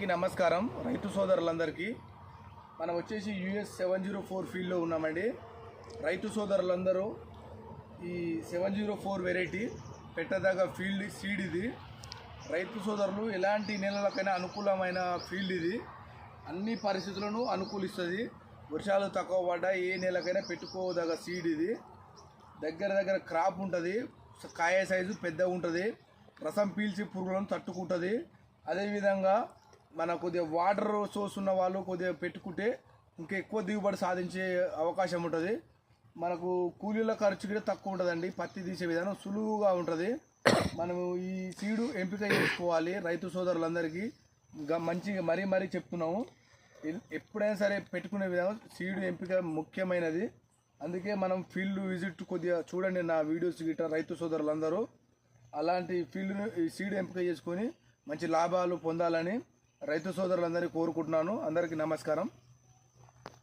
అందరికీ నమస్కారం. రైతు సోదరులందరికీ మనం వచ్చేసి యుఎస్ సెవెన్ జీరో ఫోర్ ఫీల్డ్లో ఉన్నామండి. రైతు సోదరులందరూ ఈ సెవెన్ జీరో ఫోర్ వెరైటీ పెట్టదగ్గ ఫీల్డ్ సీడ్ ఇది. రైతు సోదరులు ఎలాంటి నేలలకైనా అనుకూలమైన ఫీల్డ్ ఇది. అన్ని పరిస్థితులను అనుకూలిస్తుంది. వర్షాలు తక్కువ పడ్డా ఏ నెలకైనా పెట్టుకోదగ్గ సీడ్ ఇది. దగ్గర దగ్గర క్రాప్ ఉంటుంది. కాయ సైజు పెద్దగా ఉంటుంది రసం పీల్చి పురుగులను తట్టుకుంటుంది. అదేవిధంగా మన కొద్దిగా వాటర్ సోర్స్ ఉన్న వాళ్ళు కొద్దిగా పెట్టుకుంటే ఇంకా ఎక్కువ దిగుబడి సాధించే అవకాశం ఉంటుంది. మనకు కూలీల ఖర్చు కూడా తక్కువ ఉంటుందండి. పత్తి తీసే విధానం సులువుగా ఉంటుంది. మనము ఈ సీడు ఎంపిక చేసుకోవాలి రైతు సోదరులందరికీ. ఇంకా మంచిగా మరీ మరీ చెప్తున్నాము. ఎప్పుడైనా సరే పెట్టుకునే విధానం సీడు ఎంపిక ముఖ్యమైనది. అందుకే మనం ఫీల్డ్ విజిట్ కొద్దిగా చూడండి నా వీడియోస్ గిట్ట రైతు సోదరులందరూ. అలాంటి ఫీల్డ్ను ఈ సీడ్ ఎంపిక చేసుకొని మంచి లాభాలు పొందాలని రైతు సోదరులందరికీ కోరుకుంటున్నాను. అందరికీ నమస్కారం.